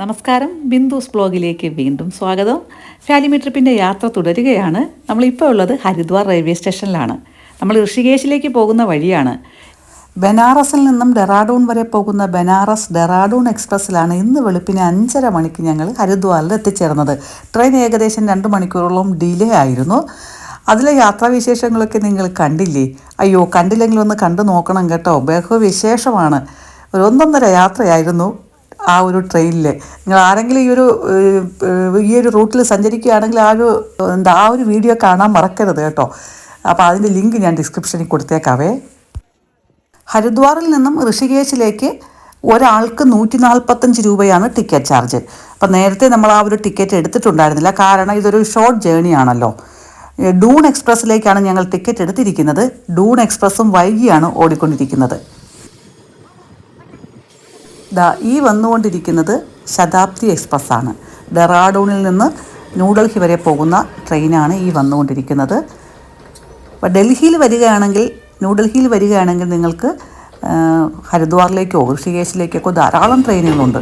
നമസ്കാരം. ബിന്ദുസ് ബ്ലോഗിലേക്ക് വീണ്ടും സ്വാഗതം. ഫാലിമി ട്രിപ്പിന്റെ യാത്ര തുടരുകയാണ്. നമ്മളിപ്പോൾ ഉള്ളത് ഹരിദ്വാർ റെയിൽവേ സ്റ്റേഷനിലാണ്. നമ്മൾ ഋഷികേശിലേക്ക് പോകുന്ന വഴിയാണ്. ബനാറസിൽ നിന്നും ഡെറാഡൂൺ വരെ പോകുന്ന ബനാറസ് ഡെറാഡൂൺ എക്സ്പ്രസ്സിലാണ് ഇന്ന് വെളുപ്പിന് അഞ്ചര മണിക്ക് ഞങ്ങൾ ഹരിദ്വാറിൽ എത്തിച്ചേർന്നത്. ട്രെയിൻ ഏകദേശം രണ്ട് മണിക്കൂറോളം ഡിലേ ആയിരുന്നു. അതിലെ യാത്രാവിശേഷങ്ങളൊക്കെ നിങ്ങൾ കണ്ടില്ലേ? അയ്യോ കണ്ടില്ലെങ്കിലൊന്ന് കണ്ടു നോക്കണം കേട്ടോ. ബഹുവിശേഷമാണ്. ഒരു ഒന്നൊന്നര യാത്രയായിരുന്നു. ആ ഒരു ട്രെയിനിൽ നിങ്ങൾ ആരെങ്കിലും ഈ ഒരു ഈ ഒരു റൂട്ടിൽ സഞ്ചരിക്കുകയാണെങ്കിൽ ആ ഒരു എന്താ ആ ഒരു വീഡിയോ കാണാൻ മറക്കരുത് കേട്ടോ. അപ്പോൾ അതിന്റെ ലിങ്ക് ഞാൻ ഡിസ്ക്രിപ്ഷനിൽ കൊടുത്തേക്കാവേ. ഹരിദ്വാറിൽ നിന്നും ഋഷികേശിലേക്ക് ഒരാൾക്ക് നൂറ്റി നാൽപ്പത്തഞ്ച് രൂപയാണ് ടിക്കറ്റ് ചാർജ് അപ്പം നേരത്തെ നമ്മൾ ആ ഒരു ടിക്കറ്റ് എടുത്തിട്ടുണ്ടായിരുന്നില്ല. കാരണം ഇതൊരു ഷോർട്ട് ജേണി ആണല്ലോ. ഡൂൺ എക്സ്പ്രസ്സിലേക്കാണ് ഞങ്ങൾ ടിക്കറ്റ് എടുത്തിരിക്കുന്നത്. ഡൂൺ എക്സ്പ്രസ്സും വൈകിയാണ് ഓടിക്കൊണ്ടിരിക്കുന്നത്. ദാ ഈ വന്നുകൊണ്ടിരിക്കുന്നത് ശതാബ്ദി എക്സ്പ്രസ് ആണ് ഡെറാഡൂണിൽ നിന്ന് ന്യൂഡൽഹി വരെ പോകുന്ന ട്രെയിനാണ് ഈ വന്നുകൊണ്ടിരിക്കുന്നത്. അപ്പോൾ ഡൽഹിയിൽ വരികയാണെങ്കിൽ ന്യൂഡൽഹിയിൽ വരികയാണെങ്കിൽ നിങ്ങൾക്ക് ഹരിദ്വാറിലേക്കോ ഋഷികേശിലേക്കൊക്കെ ധാരാളം ട്രെയിനുകളുണ്ട്.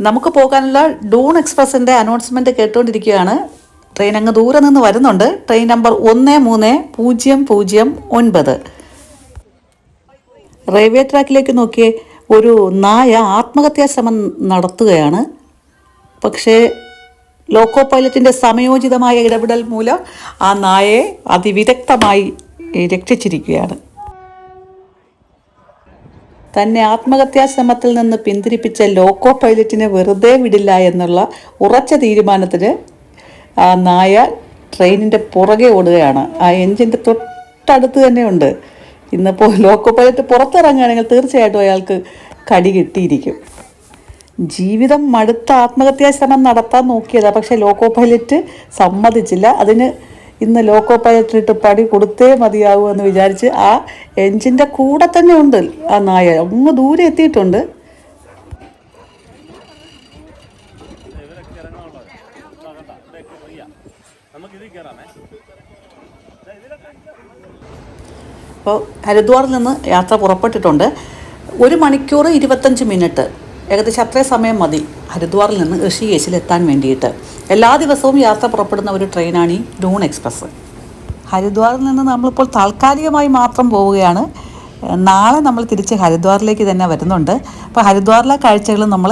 നമുക്ക് പോകാനുള്ള ഡൂൺ എക്സ്പ്രസിന്റെ അനൗൺസ്മെന്റ് കേട്ടുകൊണ്ടിരിക്കുകയാണ് ട്രെയിൻ അങ്ങ് ദൂരെ നിന്ന് വരുന്നുണ്ട്. ട്രെയിൻ നമ്പർ ഒന്ന് മൂന്ന് പൂജ്യം പൂജ്യം ഒൻപത്. റെയിൽവേ ട്രാക്കിലേക്ക് നോക്കിയേ ഒരു നായ ആത്മഹത്യാ ശ്രമം നടത്തുകയാണ്. പക്ഷേ ലോക്കോ പൈലറ്റിന്റെ സമയോചിതമായ ഇടപെടൽ മൂലം ആ നായയെ അതിവിദഗ്ധമായി രക്ഷിച്ചിരിക്കുകയാണ്. തന്നെ ആത്മഹത്യാ ശ്രമത്തിൽ നിന്ന് പിന്തിരിപ്പിച്ച ലോക്കോ പൈലറ്റിനെ വെറുതെ വിടില്ല എന്നുള്ള ഉറച്ച തീരുമാനത്തിന് ആ നായ ട്രെയിനിന്റെ പുറകെ ഓടുകയാണ്. ആ എൻജിന്റെ തൊട്ടടുത്ത് തന്നെ ഉണ്ട്. ഇന്നിപ്പോൾ ലോക്കോ പൈലറ്റ് പുറത്തിറങ്ങുകയാണെങ്കിൽ തീർച്ചയായിട്ടും അയാൾക്ക് കടി കിട്ടിയിരിക്കും. ജീവിതം മടുത്ത ആത്മഹത്യാ ശ്രമം നടത്താൻ നോക്കിയതാണ് പക്ഷേ ലോക്കോ പൈലറ്റ് സമ്മതിച്ചില്ല. അതിന് ഇന്ന് ലോക്കോ പയറ്റിട്ട് പടി കൊടുത്തേ മതിയാവൂ എന്ന് വിചാരിച്ച് ആ എൻജിന്റെ കൂടെ തന്നെ ഉണ്ട് ആ നായ. അങ്ങ് ദൂരെ എത്തിയിട്ടുണ്ട്. അപ്പോൾ ഹരിദ്വാറിൽ നിന്ന് യാത്ര പുറപ്പെട്ടിട്ടുണ്ട്. ഒരു മണിക്കൂർ ഇരുപത്തഞ്ച് മിനിറ്റ്. ഏകദേശം അത്രയും സമയം മതി ഹരിദ്വാറിൽ നിന്ന് ഋഷികേശിൽ എത്താൻ വേണ്ടിയിട്ട്. എല്ലാ ദിവസവും യാത്ര പുറപ്പെടുന്ന ഒരു ട്രെയിനാണ് ഈ ഡൂൺ എക്സ്പ്രസ്. ഹരിദ്വാറിൽ നിന്ന് നമ്മളിപ്പോൾ താൽക്കാലികമായി മാത്രം പോവുകയാണ്. നാളെ നമ്മൾ തിരിച്ച് ഹരിദ്വാറിലേക്ക് തന്നെ വരുന്നുണ്ട്. അപ്പോൾ ഹരിദ്വാറിലെ കാഴ്ചകൾ നമ്മൾ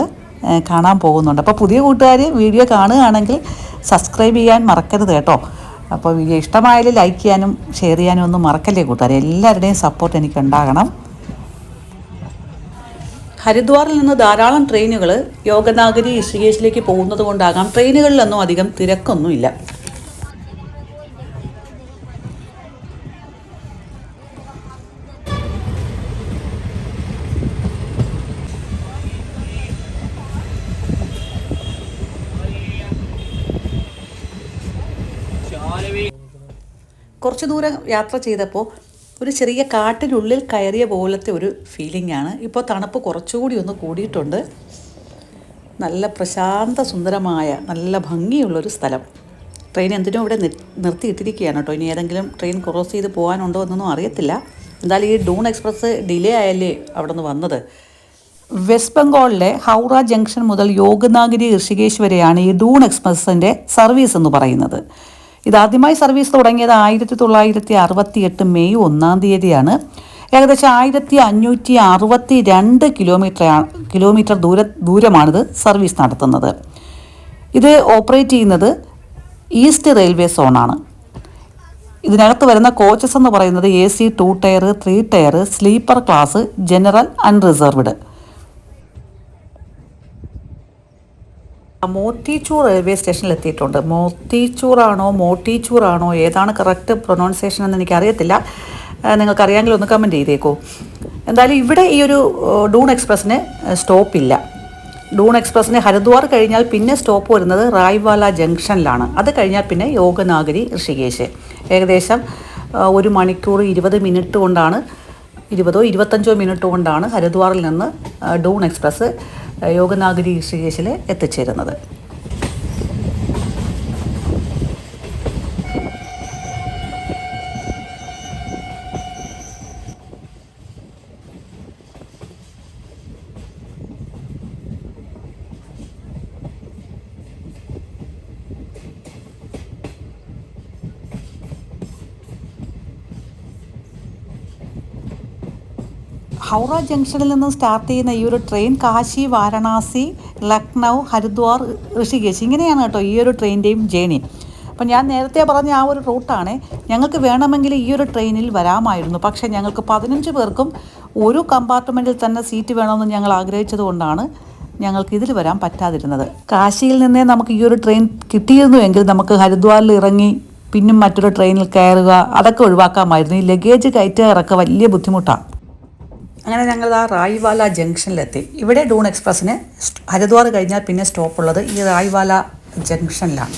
കാണാൻ പോകുന്നുണ്ട്. അപ്പോൾ പുതിയ കൂട്ടുകാർ വീഡിയോ കാണുകയാണെങ്കിൽ സബ്സ്ക്രൈബ് ചെയ്യാൻ മറക്കരുത് കേട്ടോ. അപ്പോൾ വീഡിയോ ഇഷ്ടമായാലും ലൈക്ക് ചെയ്യാനും ഷെയർ ചെയ്യാനും ഒന്നും മറക്കല്ലേ കൂട്ടുകാർ എല്ലാവരുടെയും സപ്പോർട്ട് എനിക്ക് ഉണ്ടാകണം. ഹരിദ്വാറിൽ നിന്ന് ധാരാളം ട്രെയിനുകൾ യോഗനാഗരി ഋഷികേശിലേക്ക് പോകുന്നത് കൊണ്ടാകാം. ട്രെയിനുകളിലൊന്നും അധികം തിരക്കൊന്നുമില്ല. കുറച്ച് ദൂരം യാത്ര ചെയ്തപ്പോൾ ഒരു ചെറിയ കാട്ടിനുള്ളിൽ കയറിയ പോലത്തെ ഒരു ഫീലിംഗ് ആണ്. ഇപ്പോൾ തണുപ്പ് കുറച്ചുകൂടി ഒന്ന് കൂടിയിട്ടുണ്ട്. നല്ല പ്രശാന്ത സുന്ദരമായ നല്ല ഭംഗിയുള്ളൊരു സ്ഥലം. ട്രെയിൻ എന്തിനും ഇവിടെ നിർത്തിയിട്ടിരിക്കുകയാണ് കേട്ടോ. ഇനി ഏതെങ്കിലും ട്രെയിൻ ക്രോസ് ചെയ്ത് പോകാനുണ്ടോ എന്നൊന്നും അറിയത്തില്ല. എന്തായാലും ഈ ഡൂൺ എക്സ്പ്രസ് ഡിലേ ആയല്ലേ അവിടെ നിന്ന് വന്നത്. വെസ്റ്റ് ബംഗാളിലെ ഹൗറ ജംഗ്ഷൻ മുതൽ യോഗനാഗിരി ഋഷികേശ് വരെയാണ് ഈ ഡൂൺ എക്സ്പ്രസിന്റെ സർവീസ് എന്ന് പറയുന്നത്. ഇതാദ്യമായി സർവീസ് തുടങ്ങിയത് ആയിരത്തി തൊള്ളായിരത്തി അറുപത്തി എട്ട് മെയ് ഒന്നാം തീയതിയാണ്. ഏകദേശം ആയിരത്തി അഞ്ഞൂറ്റി അറുപത്തി രണ്ട് കിലോമീറ്റർ കിലോമീറ്റർ ദൂര ദൂരമാണിത് സർവീസ് നടത്തുന്നത്. ഇത് ഓപ്പറേറ്റ് ചെയ്യുന്നത് ഈസ്റ്റ് റെയിൽവേ സോണാണ്. ഇതിനകത്ത് വരുന്ന കോച്ചസ് എന്ന് പറയുന്നത് A C two tier three tier sleeper class general unreserved. Motichur railway സ്റ്റേഷനിൽ എത്തിയിട്ടുണ്ട് മോത്തിച്ചൂറാണോ മോട്ടിച്ചൂറാണോ ഏതാണ് കറക്റ്റ് പ്രൊനൗൺസിയേഷൻ എന്ന് എനിക്കറിയത്തില്ല. ആ, നിങ്ങൾക്കറിയാമെങ്കിൽ ഒന്ന് കമന്റ് ചെയ്തേക്കോ. എന്തായാലും ഇവിടെ ഈ ഒരു ഡൂൺ എക്സ്പ്രസ്സിന് സ്റ്റോപ്പില്ല ഡൂൺ എക്സ്പ്രസ്സിന് ഹരിദ്വാർ കഴിഞ്ഞാൽ പിന്നെ സ്റ്റോപ്പ് വരുന്നത് റായ്വാല ജംഗ്ഷനിലാണ്. അത് കഴിഞ്ഞാൽ പിന്നെ യോഗനാഗരി ഋഷികേശ്. ഏകദേശം ഒരു മണിക്കൂർ ഇരുപത് മിനിറ്റ് കൊണ്ടാണ് ഇരുപതോ ഇരുപത്തഞ്ചോ മിനിറ്റ് കൊണ്ടാണ് ഹരിദ്വാറിൽ നിന്ന് ഡൂൺ എക്സ്പ്രസ് യോഗനാഗരി ഋഷികേശിൽ എത്തിച്ചേരുന്നത്. ഹൗറ ജംഗ്ഷനിൽ നിന്ന് സ്റ്റാർട്ട് ചെയ്യുന്ന ഈ ഒരു ട്രെയിൻ കാശി വാരണാസി ലക്നൗ ഹരിദ്വാർ ഋഷികേശ് ഇങ്ങനെയാണ് കേട്ടോ ഈ ഒരു ട്രെയിനിന്റെയും ജേണി. അപ്പം ഞാൻ നേരത്തെ പറഞ്ഞ ആ ഒരു റൂട്ടാണ്. ഞങ്ങൾക്ക് വേണമെങ്കിൽ ഈ ഒരു ട്രെയിനിൽ വരാമായിരുന്നു. പക്ഷേ ഞങ്ങൾക്ക് പതിനഞ്ച് പേർക്കും ഒരു കമ്പാർട്ട്മെന്റിൽ തന്നെ സീറ്റ് വേണമെന്ന് ഞങ്ങൾ ആഗ്രഹിച്ചതുകൊണ്ടാണ് ഞങ്ങൾക്ക് ഇതിൽ വരാൻ പറ്റാതിരുന്നത്. കാശിയിൽ നിന്നേ നമുക്ക് ഈ ഒരു ട്രെയിൻ കിട്ടിയിരുന്നുവെങ്കിൽ നമുക്ക് ഹരിദ്വാറിൽ ഇറങ്ങി പിന്നും മറ്റൊരു ട്രെയിനിൽ കയറുക അതൊക്കെ ഒഴിവാക്കാമായിരുന്നു. ഈ ലഗേജ് കയറ്റുക വലിയ ബുദ്ധിമുട്ടാണ്. അങ്ങനെ ഞങ്ങൾ ആ റായ്വാല ജംഗ്ഷനിലെത്തി. ഇവിടെ ഡൂൺ എക്സ്പ്രസ്സിന് ഹരിദ്വാർ കഴിഞ്ഞാൽ പിന്നെ സ്റ്റോപ്പുള്ളത് ഈ റായ്വാല ജംഗ്ഷനിലാണ്.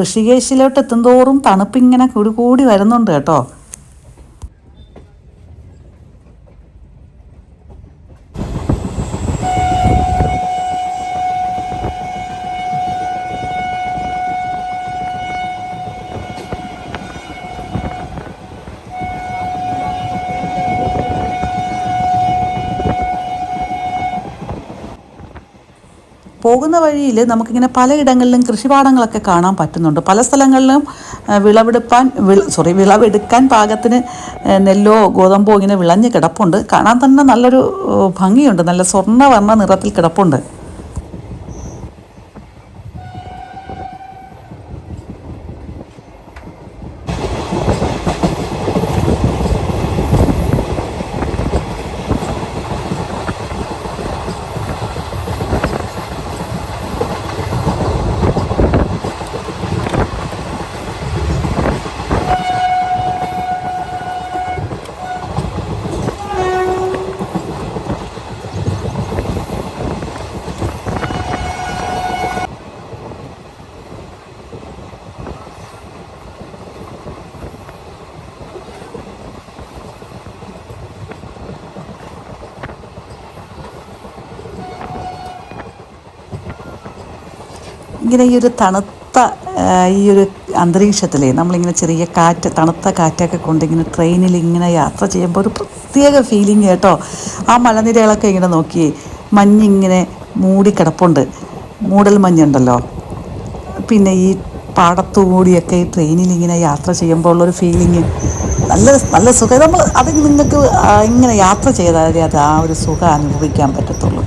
ഋഷികേശിലോട്ട് എത്തുന്തോറും തണുപ്പിങ്ങനെ കൂടി കൂടി വരുന്നുണ്ട് കേട്ടോ. പോകുന്ന വഴിയിൽ നമുക്കിങ്ങനെ പലയിടങ്ങളിലും കൃഷിപാടങ്ങളൊക്കെ കാണാൻ പറ്റുന്നുണ്ട്. പല സ്ഥലങ്ങളിലും വിളവെടുപ്പാൻ വിള സോറി വിളവെടുക്കാൻ പാകത്തിന് നെല്ലോ ഗോതമ്പോ ഇങ്ങനെ വിളഞ്ഞ് കിടപ്പുണ്ട്. കാണാൻ തന്നെ നല്ലൊരു ഭംഗിയുണ്ട്. നല്ല സ്വർണവർണ നിറത്തിൽ കിടപ്പുണ്ട്. ഇങ്ങനെ ഈ ഒരു തണുത്ത ഈ ഒരു അന്തരീക്ഷത്തിലേ നമ്മളിങ്ങനെ ചെറിയ കാറ്റ് തണുത്ത കാറ്റൊക്കെ കൊണ്ട് ഇങ്ങനെ ട്രെയിനിൽ ഇങ്ങനെ യാത്ര ചെയ്യുമ്പോൾ ഒരു പ്രത്യേക ഫീലിംഗ് കേട്ടോ. ആ മലനിരകളൊക്കെ ഇങ്ങനെ നോക്കി മഞ്ഞിങ്ങനെ മൂടിക്കിടപ്പുണ്ട്. മൂടൽ മഞ്ഞുണ്ടല്ലോ. പിന്നെ ഈ പാടത്തുകൂടിയൊക്കെ ഈ ട്രെയിനിൽ ഇങ്ങനെ യാത്ര ചെയ്യുമ്പോൾ ഉള്ളൊരു ഫീലിങ് നല്ല നല്ല സുഖം. നമ്മൾ അത് നിങ്ങൾക്ക് ഇങ്ങനെ യാത്ര ചെയ്താലേ അത് ആ ഒരു സുഖം അനുഭവിക്കാൻ പറ്റത്തുള്ളൂ.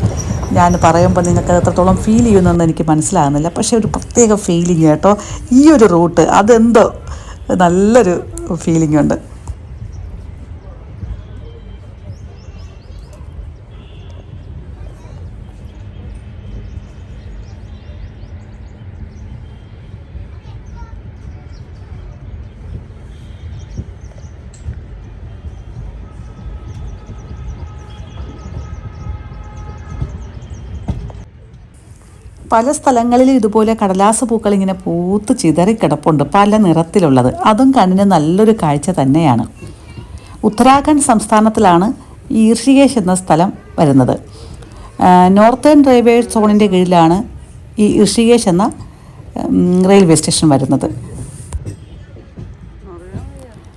ഞാൻ പറയുമ്പോൾ നിങ്ങൾക്ക് എത്രത്തോളം ഫീൽ ചെയ്യുന്നതെന്ന് എനിക്ക് മനസ്സിലാകുന്നില്ല. പക്ഷേ ഒരു പ്രത്യേക ഫീലിംഗ് കേട്ടോ. ഈ ഒരു റൂട്ട് അതെന്തോ നല്ലൊരു ഫീലിംഗ് ഉണ്ട്. പല സ്ഥലങ്ങളിലും ഇതുപോലെ കടലാസ് പൂക്കൾ ഇങ്ങനെ പൂത്ത് ചിതറി കിടപ്പുണ്ട് പല നിറത്തിലുള്ളത്. അതും കണ്ണിന് നല്ലൊരു കാഴ്ച തന്നെയാണ്. ഉത്തരാഖണ്ഡ് സംസ്ഥാനത്തിലാണ് ഈർഷികേഷ് എന്ന സ്ഥലം വരുന്നത്. നോർത്തേൺ റെയിൽവേ സോണിന്റെ കീഴിലാണ് ഈ ഋഷികേശ് എന്ന റെയിൽവേ സ്റ്റേഷൻ വരുന്നത്.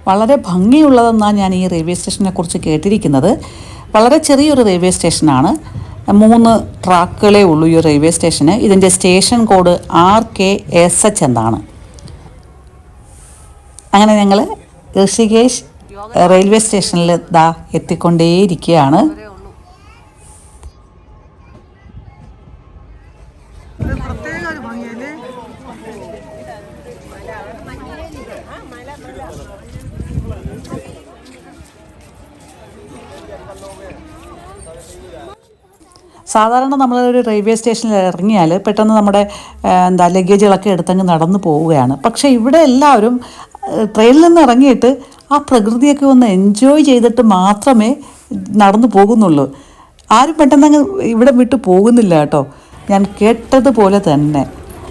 വളരെ ഭംഗിയുള്ളതെന്നാണ് ഞാൻ ഈ റെയിൽവേ സ്റ്റേഷനെ കുറിച്ച് കേട്ടിരിക്കുന്നത്. വളരെ ചെറിയൊരു റെയിൽവേ സ്റ്റേഷനാണ്. മൂന്ന് ട്രാക്കുകളേ ഉള്ളൂ ഈ റെയിൽവേ സ്റ്റേഷന്. ഇതിന്റെ station code R K S H എന്നാണ്. അങ്ങനെ ഞങ്ങൾ ഋഷികേശ് റെയിൽവേ സ്റ്റേഷനിൽ ദാ എത്തിക്കൊണ്ടേയിരിക്കുകയാണ്. പ്രത്യേക സാധാരണ നമ്മൾ ഒരു റെയിൽവേ സ്റ്റേഷനിൽ ഇറങ്ങിയാൽ പെട്ടെന്ന് നമ്മുടെ എന്താ ലഗേജുകളൊക്കെ എടുത്തങ്ങ് നടന്നു പോവുകയാണ്. പക്ഷേ ഇവിടെ എല്ലാവരും ട്രെയിനിൽ നിന്ന് ഇറങ്ങിയിട്ട് ആ പ്രകൃതിയൊക്കെ ഒന്ന് എൻജോയ് ചെയ്തിട്ട് മാത്രമേ നടന്നു പോകുന്നുള്ളൂ. ആരും പെട്ടെന്ന് ഇവിടെ വിട്ട് പോകുന്നില്ല കേട്ടോ. ഞാൻ കേട്ടതുപോലെ തന്നെ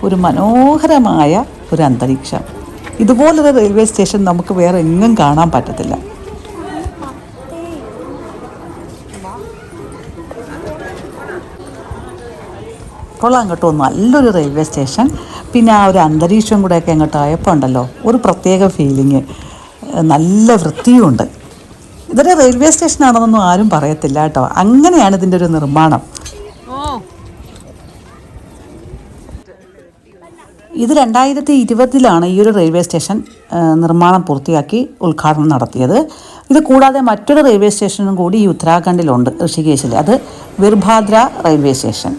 ഒരു മനോഹരമായ ഒരു അന്തരീക്ഷം. ഇതുപോലൊരു റെയിൽവേ സ്റ്റേഷൻ നമുക്ക് വേറെ എങ്ങും കാണാൻ പറ്റത്തില്ല. കൊള്ളാം കേട്ടോ. നല്ലൊരു റെയിൽവേ സ്റ്റേഷൻ. പിന്നെ ആ ഒരു അന്തരീക്ഷം കൂടെയൊക്കെ അങ്ങോട്ട് ആയപ്പോൾ ഉണ്ടല്ലോ ഒരു പ്രത്യേക ഫീലിങ് നല്ല വൃത്തിയുമുണ്ട് ഇതൊരു റെയിൽവേ സ്റ്റേഷൻ ആണെന്നൊന്നും ആരും പറയത്തില്ല കേട്ടോ. അങ്ങനെയാണ് ഇതിന്റെ ഒരു നിർമ്മാണം. ഇത് രണ്ടായിരത്തി ഇരുപതിലാണ് ഈ ഒരു റെയിൽവേ സ്റ്റേഷൻ നിർമ്മാണം പൂർത്തിയാക്കി ഉദ്ഘാടനം നടത്തിയത്. ഇത് കൂടാതെ മറ്റൊരു റെയിൽവേ സ്റ്റേഷനും കൂടി ഈ ഉത്തരാഖണ്ഡിലുണ്ട് ഋഷികേശിൽ അത് വിർഭാദ്ര റെയിൽവേ സ്റ്റേഷൻ.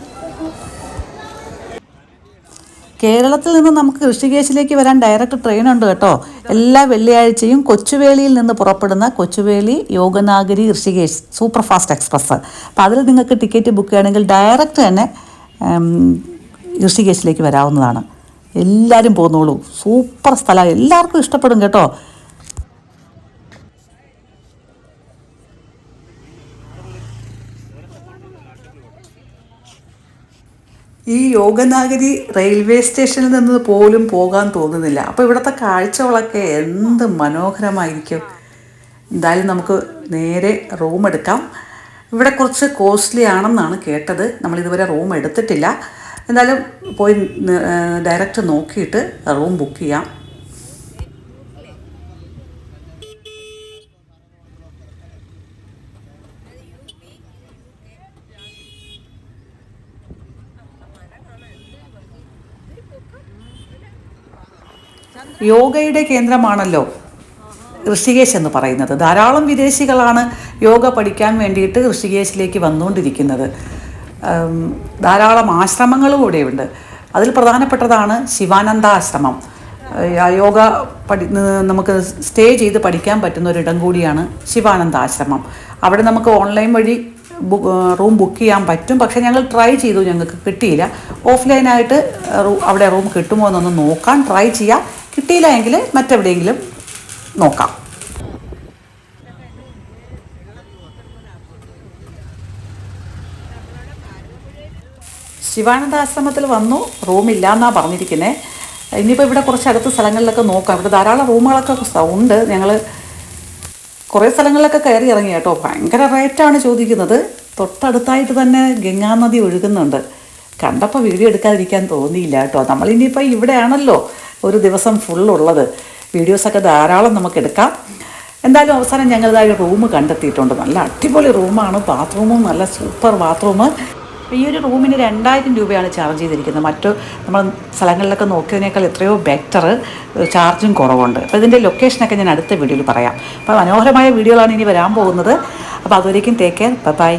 കേരളത്തിൽ നിന്ന് നമുക്ക് ഋഷികേശിലേക്ക് വരാൻ ഡയറക്റ്റ് ട്രെയിൻ ഉണ്ട് കേട്ടോ. എല്ലാ വെള്ളിയാഴ്ചയും കൊച്ചുവേളിയിൽ നിന്ന് പുറപ്പെടുന്ന Kochuveli Yoganagari Rishikesh super fast express. അപ്പോൾ അതിൽ നിങ്ങൾക്ക് ടിക്കറ്റ് ബുക്ക് ചെയ്യണമെങ്കിൽ ഡയറക്റ്റ് തന്നെ ഋഷികേശിലേക്ക് വരാവുന്നതാണ്. എല്ലാവരും പോന്നോളൂ. സൂപ്പർ സ്ഥലമാണ് എല്ലാവർക്കും ഇഷ്ടപ്പെടും കേട്ടോ. ഈ യോഗനാഗരി റെയിൽവേ സ്റ്റേഷനിൽ നിന്ന് പോലും പോകാൻ തോന്നുന്നില്ല. അപ്പോൾ ഇവിടുത്തെ കാഴ്ചകളൊക്കെ എന്ത് മനോഹരമായിരിക്കും. എന്തായാലും നമുക്ക് നേരെ റൂം എടുക്കാം. ഇവിടെ കുറച്ച് കോസ്റ്റ്ലി ആണെന്നാണ് കേട്ടത്. നമ്മൾ ഇതുവരെ റൂം എടുത്തിട്ടില്ല. എന്തായാലും പോയി ഡയറക്റ്റ് നോക്കിയിട്ട് റൂം ബുക്ക് ചെയ്യാം. യോഗയുടെ കേന്ദ്രമാണല്ലോ ഋഷികേശ് എന്ന് പറയുന്നത്. ധാരാളം വിദേശികളാണ് യോഗ പഠിക്കാൻ വേണ്ടിയിട്ട് ഋഷികേശിലേക്ക് വന്നുകൊണ്ടിരിക്കുന്നത്. ധാരാളം ആശ്രമങ്ങളും ഇവിടെയുണ്ട്. അതിൽ പ്രധാനപ്പെട്ടതാണ് ശിവാനന്ദ ആശ്രമം യോഗ പഠി നമുക്ക് സ്റ്റേ ചെയ്ത് പഠിക്കാൻ പറ്റുന്ന ഒരിടം കൂടിയാണ് ശിവാനന്ദ ആശ്രമം അവിടെ നമുക്ക് ഓൺലൈൻ വഴി റൂം ബുക്ക് ചെയ്യാൻ പറ്റും. പക്ഷേ ഞങ്ങൾ ട്രൈ ചെയ്തു ഞങ്ങൾക്ക് കിട്ടിയില്ല. ഓഫ്ലൈനായിട്ട് അവിടെ റൂം കിട്ടുമോ എന്നൊന്ന് നോക്കാൻ ട്രൈ ചെയ്യാം. കിട്ടിയില്ല എങ്കിൽ മറ്റെവിടെയെങ്കിലും നോക്കാം. ശിവാനന്ദ ആശ്രമത്തിൽ വന്നു റൂമില്ല എന്നാണ് പറഞ്ഞിരിക്കുന്നത് ഇനിയിപ്പോൾ ഇവിടെ കുറച്ച് അടുത്ത സ്ഥലങ്ങളിലൊക്കെ നോക്കാം. ഇവിടെ ധാരാളം റൂമുകളൊക്കെ ഉണ്ട് ഞങ്ങൾ കുറേ സ്ഥലങ്ങളിലൊക്കെ കയറി ഇറങ്ങി കേട്ടോ. ഭയങ്കര റേറ്റാണ് ചോദിക്കുന്നത്. തൊട്ടടുത്തായിട്ട് തന്നെ ഗംഗാ നദി ഒഴുകുന്നുണ്ട്. കണ്ടപ്പോൾ വീഡിയോ എടുക്കാതിരിക്കാൻ തോന്നിയില്ല കേട്ടോ. നമ്മളിനിയിപ്പോൾ ഇവിടെയാണല്ലോ. ഒരു ദിവസം ഫുള്ളുള്ളത് വീഡിയോസൊക്കെ ധാരാളം നമുക്ക് എടുക്കാം. എന്തായാലും അവസാനം ഞങ്ങളിതായ റൂം കണ്ടെത്തിയിട്ടുണ്ട്. നല്ല അടിപൊളി റൂമാണ് ബാത്റൂമും നല്ല സൂപ്പർ ബാത്റൂം ഈ ഒരു റൂമിന് രണ്ടായിരം രൂപയാണ് ചാർജ് ചെയ്തിരിക്കുന്നത്. മറ്റു നമ്മൾ സ്ഥലങ്ങളിലൊക്കെ നോക്കിയതിനേക്കാൾ എത്രയോ ബെറ്റർ ചാർജും കുറവുണ്ട്. അപ്പോൾ ഇതിന്റെ ലൊക്കേഷനൊക്കെ ഞാൻ അടുത്ത വീഡിയോയിൽ പറയാം. അപ്പോൾ മനോഹരമായ വീഡിയോകളാണ് ഇനി വരാൻ പോകുന്നത്. അപ്പോൾ അതുവരേക്കും കെയർ ബൈ